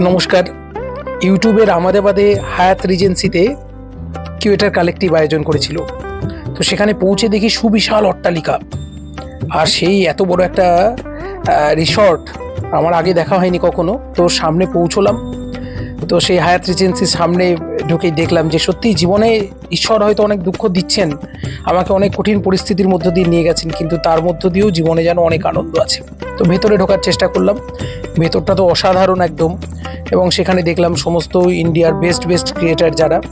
নমস্কার। ইউটিউবের আমাদেবাদে হায়াত রিজেন্সিতে কিউয়েটার কালেক্টিভ আয়োজন করেছিল। তো সেখানে পৌঁছে দেখি সুবিশাল অট্টালিকা। আর সেই এত বড় একটা রিসর্ট আমার আগে দেখা হয়নি কখনো। তো সামনে পৌঁছলাম। তো সেই হায়াত রিজেন্সির সামনে ঢুকেই দেখলাম যে সত্যি জীবনে ঈশ্বর হয়তো অনেক দুঃখ দিচ্ছেন, আমাকে অনেক কঠিন পরিস্থিতির মধ্য দিয়ে নিয়ে গেছেন, কিন্তু তার মধ্য দিয়েও জীবনে যেন অনেক আনন্দ আছে। তো ভেতরে ঢোকার চেষ্টা করলাম। ভেতরটা তো অসাধারণ একদম। এবং সেখানে দেখলাম সমস্ত ইন্ডিয়ার বেস্ট বেস্ট ক্রিয়েটার যারা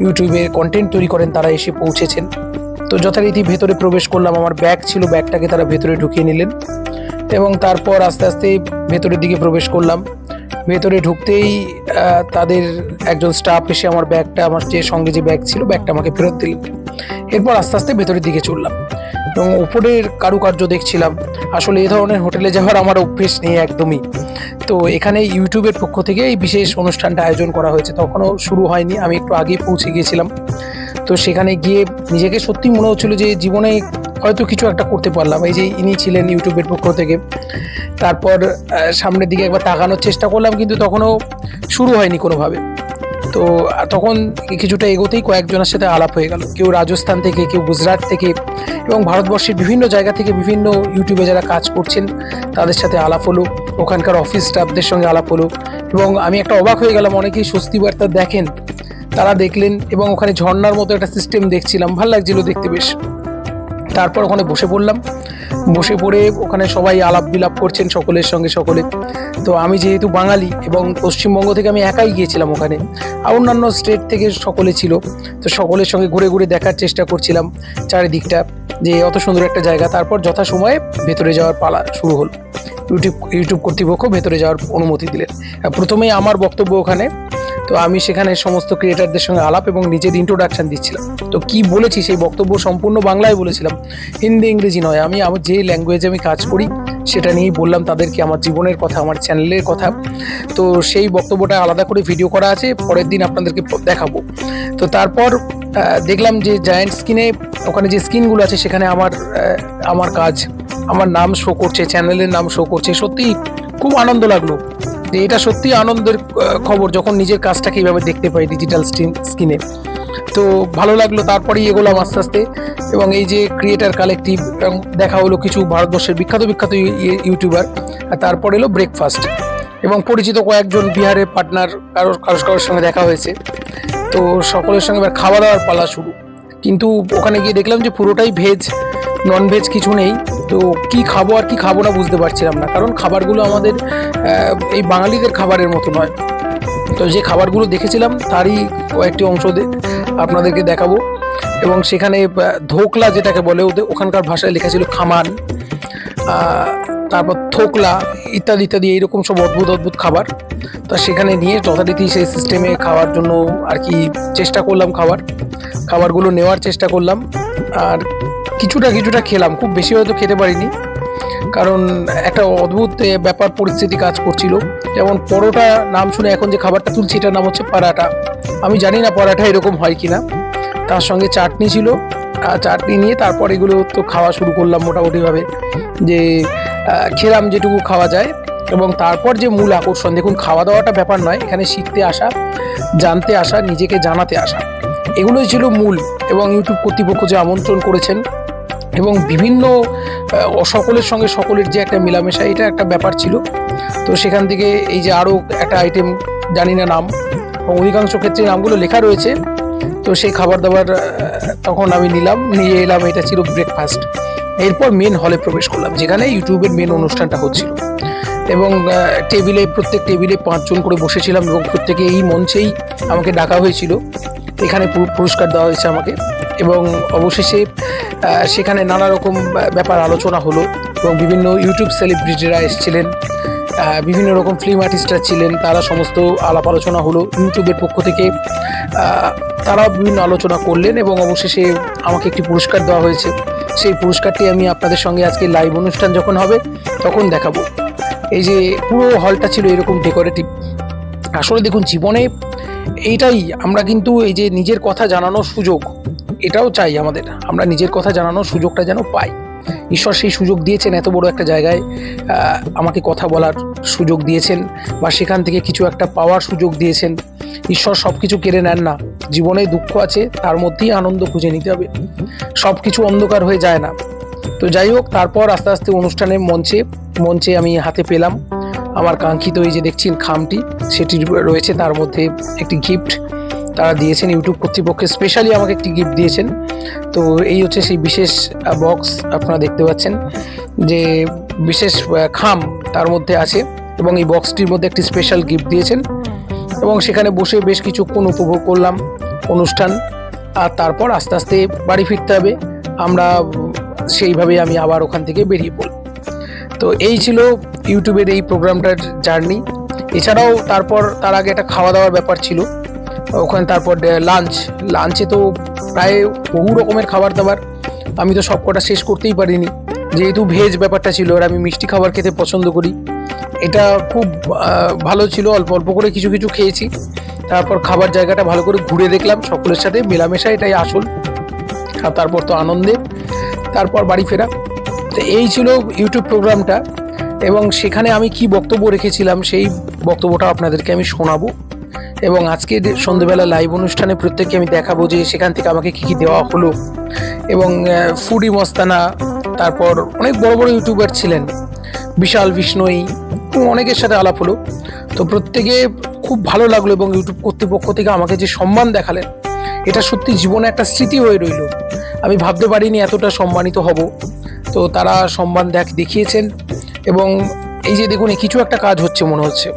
ইউটিউবে কন্টেন্ট তৈরি করেন, তারা এসে পৌঁছেছেন। তো যথারীতি ভেতরে প্রবেশ করলাম। আমার ব্যাগ ছিল ব্যাগটাকে তারা ভেতরে ঢুকিয়ে নিলেন। এবং তারপর আস্তে আস্তে ভেতরের দিকে প্রবেশ করলাম। ভেতরে ঢুকতেই তাদের একজন স্টাফ এসে আমার ব্যাগটা, আমার যে সঙ্গে যে ব্যাগ ছিল, ব্যাগটা আমাকে ফেরত দিলেন এরপর আস্তে আস্তে ভেতরের দিকে চললাম এবং উপরের কারুকার্য দেখছিলাম। আসলে এই ধরনের হোটেলে যাওয়ার আমার অভ্যেস নেই একদমই। তো এখানে ইউটিউবের পক্ষ থেকে এই বিশেষ অনুষ্ঠানটা আয়োজন করা হয়েছে। তখনও শুরু হয়নি, আমি একটু আগেই পৌঁছে গিয়েছিলাম। তো সেখানে গিয়ে নিজেকে সত্যি মনে হচ্ছিল যে জীবনে হয়তো কিছু একটা করতে পারলাম। এই যে ইনি ছিলেন ইউটিউবের পক্ষ থেকে। তারপর সামনের দিকে একবার তাকানোর চেষ্টা করলাম, কিন্তু তখনও শুরু হয়নি কোনোভাবে। তো তখন কিছুটা এগোতেই কয়েকজনের সাথে আলাপ হয়ে গেল। কেউ রাজস্থান থেকে, কেউ গুজরাট থেকে এবং ভারতবর্ষের বিভিন্ন জায়গা থেকে বিভিন্ন ইউটিউবে যারা কাজ করছেন, তাদের সাথে আলাপ হলো। ওখানকার অফিস স্টাফদের সঙ্গে আলাপ হলো। এবং আমি একটা অবাক হয়ে গেলাম, অনেকেই স্বস্তি বার্তা দেখেন। তারা দেখলেন এবং ওখানে ঝর্নার মতো একটা সিস্টেম দেখছিলাম। ভালো লাগছিল দেখতে বেশ। তারপর ওখানে বসে পড়লাম। বসে পড়ে ওখানে সবাই আলাপ বিলাপ করছেন সকলের সঙ্গে সকলে। তো আমি যেহেতু বাঙালি এবং পশ্চিমবঙ্গ থেকে আমি একাই গিয়েছিলাম ওখানে, আর অন্যান্য স্টেট থেকে সকলে ছিল, তো সকলের সঙ্গে ঘুরে ঘুরে দেখার চেষ্টা করছিলাম চারিদিকটা, যে অত সুন্দর একটা জায়গা। তারপর যথাসময়ে ভেতরে যাওয়ার পালা শুরু হলো। ইউটিউব ইউটিউব কর্তৃপক্ষ ভেতরে যাওয়ার অনুমতি দিলেন। প্রথমেই আমার বক্তব্য ওখানে তো আমি সেখানে সমস্ত ক্রিয়েটারদের সঙ্গে আলাপ এবং নিজের ইন্ট্রোডাকশন দিচ্ছিলাম। তো কি বলেছি সেই বক্তব্য সম্পূর্ণ বাংলায় বলেছিলাম। হিন্দি, ইংরেজি নয়। আমি আমার যে ল্যাঙ্গুয়েজে আমি কাজ করি, সেটা নিয়েই বললাম তাদেরকে আমার জীবনের কথা, আমার চ্যানেলের কথা। তো সেই বক্তব্যটা আলাদা করে ভিডিও করা আছে। পরের দিন আপনাদেরকে দেখাবো। তো তারপর দেখলাম যে জায়ান্ট স্কিনে ওখানে যে স্ক্রিনগুলো আছে, সেখানে আমার আমার কাজ, আমার নাম শো করছে চ্যানেলের নাম শো করছে। সত্যি খুব আনন্দ লাগল। যে এটা সত্যি আনন্দের খবর যখন নিজের কাজটাকে এইভাবে দেখতে পাই ডিজিটাল স্ক্রিনে তো ভালো লাগল তারপরেই এগোলাম আস্তে আস্তে এবং এই যে ক্রিয়েটার কালেকটিভ এবং দেখা হলো কিছু ভারতবর্ষের বিখ্যাত বিখ্যাত ইউ- ইউ- ইউটিউবার আর তারপর এলো ব্রেকফাস্ট এবং পরিচিত কয়েকজন বিহারের পার্টনার কারোর কারোর কারোর সঙ্গে দেখা হয়েছে। তো সকলের সঙ্গে এবার খাওয়া দাওয়ার পালা শুরু। কিন্তু ওখানে গিয়ে দেখলাম যে পুরোটাই ভেজ নন ভেজ কিছু নেই। তো কি খাব আর কি খাব না বুঝতে পারছিলাম না। কারণ খাবারগুলো আমাদের এই বাঙালিদের খাবারের মতো নয়। তো যে খাবারগুলো দেখেছিলাম তারই কয়েকটি অংশ আপনাদেরকে দেখাবো। এবং সেখানে ধোকলা যেটাকে বলে, ওদের ওখানকার ভাষায় লেখা ছিল খামান। তারপর থোকলা ইত্যাদি ইত্যাদি, এইরকম সব অদ্ভুত অদ্ভুত খাবার। তা সেখানে নিয়ে যথারীতি সেই সিস্টেমে খাওয়ার জন্য আর কি চেষ্টা করলাম খাবার। খাবারগুলো নেওয়ার চেষ্টা করলাম। আর কিছুটা কিছুটা খেলাম, খুব বেশি হয়তো খেতে পারিনি। কারণ একটা অদ্ভুত ব্যাপার পরিস্থিতি কাজ করছিল। যেমন পরোটা নাম শুনে এখন যে খাবারটা তুলছি, এটার নাম হচ্ছে পরাটা আমি জানি না পরাটা এরকম হয় কি না তার সঙ্গে চাটনি ছিল। চাটনি নিয়ে তারপর এগুলো তো খাওয়া শুরু করলাম মোটামুটিভাবে। যে খেলাম যেটুকু খাওয়া যায়। এবং তারপর যে মূল আকর্ষণ, দেখুন খাওয়া দাওয়াটা ব্যাপার নয়, এখানে শিখতে আসা, জানতে আসা, নিজেকে জানাতে আসা। এগুলোই ছিল মূল। এবং ইউটিউব কর্তৃপক্ষ যে আমন্ত্রণ করেছেন এবং বিভিন্ন সকলের সঙ্গে সকলের যে একটা মেলামেশা, এটা একটা ব্যাপার ছিল। তো সেখান থেকে এই যে আরও একটা আইটেম জানি না নাম অধিকাংশ ক্ষেত্রে নামগুলো লেখা রয়েছে। তো সেই খাবার দাবার তখন আমি নিলাম, নিয়ে এলাম, এটা ছিল ব্রেকফাস্ট এরপর মেন হলে প্রবেশ করলাম, যেখানে ইউটিউবের মেন অনুষ্ঠানটা হচ্ছিল। এবং টেবিলে প্রত্যেক টেবিলে পাঁচজন করে বসেছিলাম এবং প্রত্যেকে এই মঞ্চেই আমাকে ডাকা হয়েছিল। এখানে পুর- পুরস্কার দেওয়া হয়েছে আমাকে। এবং অবশেষে সেখানে নানা রকম ব্যাপার আলোচনা হলো এবং বিভিন্ন ইউটিউব সেলিব্রিটিরা এসেছিলেন বিভিন্ন রকম ফিল্ম আর্টিস্টরা ছিলেন, তারা সমস্ত আলাপ আলোচনা হলো ইউটিউবের পক্ষ থেকে। তারাও বিভিন্ন আলোচনা করলেন এবং অবশেষে আমাকে একটি পুরস্কার দেওয়া হয়েছে। সেই পুরস্কারটি আমি আপনাদের সঙ্গে আজকে লাইভ অনুষ্ঠান যখন হবে, তখন দেখাবো। এই যে পুরো হলটা ছিল এরকম ডেকোরেটিভ আসলে দেখুন, জীবনে এইটাই আমরা কিন্তু এই যে নিজের কথা জানানোর সুযোগ, এটাও চাই আমাদের। আমরা নিজের কথা জানানোর সুযোগটা যেন পাই। ঈশ্বর সেই সুযোগ দিয়েছেন এত বড় একটা জায়গায় আমাকে কথা বলার সুযোগ দিয়েছেন বা সেখান থেকে কিছু একটা পাওয়ার সুযোগ দিয়েছেন। ঈশ্বর সব কিছু কেড়ে নেন না। জীবনে দুঃখ আছে, তার মধ্যেই আনন্দ খুঁজে নিতে হবে। সব কিছু অন্ধকার হয়ে যায় না। তো যাই হোক, তারপর আস্তে আস্তে অনুষ্ঠানের মঞ্চে মঞ্চে আমি হাতে পেলাম। আমার কাঙ্ক্ষিত এই যে দেখছেন খামটি, সেটি রয়েছে তার মধ্যে একটি গিফট তারা দিয়েছেন ইউটিউব কর্তৃপক্ষে স্পেশালি আমাকে একটি গিফট দিয়েছেন। তো এই হচ্ছে সেই বিশেষ বক্স আপনারা দেখতে পাচ্ছেন যে বিশেষ খাম তার মধ্যে আছে এবং এই বক্সটির মধ্যে একটি স্পেশাল গিফট দিয়েছেন এবং সেখানে বসে বেশ কিছুক্ষণ উপভোগ করলাম অনুষ্ঠান। আর তারপর আস্তে আস্তে বাড়ি ফিরতে হবে। আমরা সেইভাবে আমি আবার ওখান থেকে বেরিয়ে পড়লাম। তো এই ছিল ইউটিউবের এই প্রোগ্রামটার জার্নি। এছাড়াও তারপর তার আগে একটা খাওয়া দাওয়ার ব্যাপার ছিল। ওখানে তারপর লাঞ্চ লাঞ্চে তো প্রায় বহু রকমের খাবার দাবার আমি তো সব কটা শেষ করতেই পারিনি। যেহেতু ভেজ ব্যাপারটা ছিল, আর আমি মিষ্টি খাবার খেতে পছন্দ করি। এটা খুব ভালো ছিল, অল্প অল্প করে কিছু কিছু খেয়েছি। তারপর খাবার জায়গাটা ভালো করে ঘুরে দেখলাম, সকলের সাথে মেলামেশা এটাই আসল। আর তারপর তো আনন্দে তারপর বাড়ি ফেরা। তো এই ছিল ইউটিউব প্রোগ্রামটা এবং সেখানে আমি কি বক্তব্য রেখেছিলাম সেই বক্তব্যটা আপনাদেরকে আমি শোনাবো এবং আজকে সন্ধ্যেবেলা লাইভ অনুষ্ঠানে প্রত্যেককে আমি দেখাবো যে সেখান থেকে আমাকে কি কি দেওয়া হলো এবং ফুডি মস্তানা তারপর অনেক বড় বড় ইউটিউবার ছিলেন, বিশাল বিষ্ণয়ী এবং অনেকের সাথে আলাপ হলো। তো প্রত্যেকে খুব ভালো লাগল এবং ইউটিউব কর্তৃপক্ষ থেকে আমাকে যে সম্মান দেখালেন, এটা সত্যি জীবনে একটা স্মৃতি হয়ে রইল। আমি ভাবতে পারিনি এতটা সম্মানিত হব। তো তারা সম্মান দেখ, দেখিয়েছেন এবং এই যে দেখুন কিছু একটা কাজ হচ্ছে মনে হচ্ছে।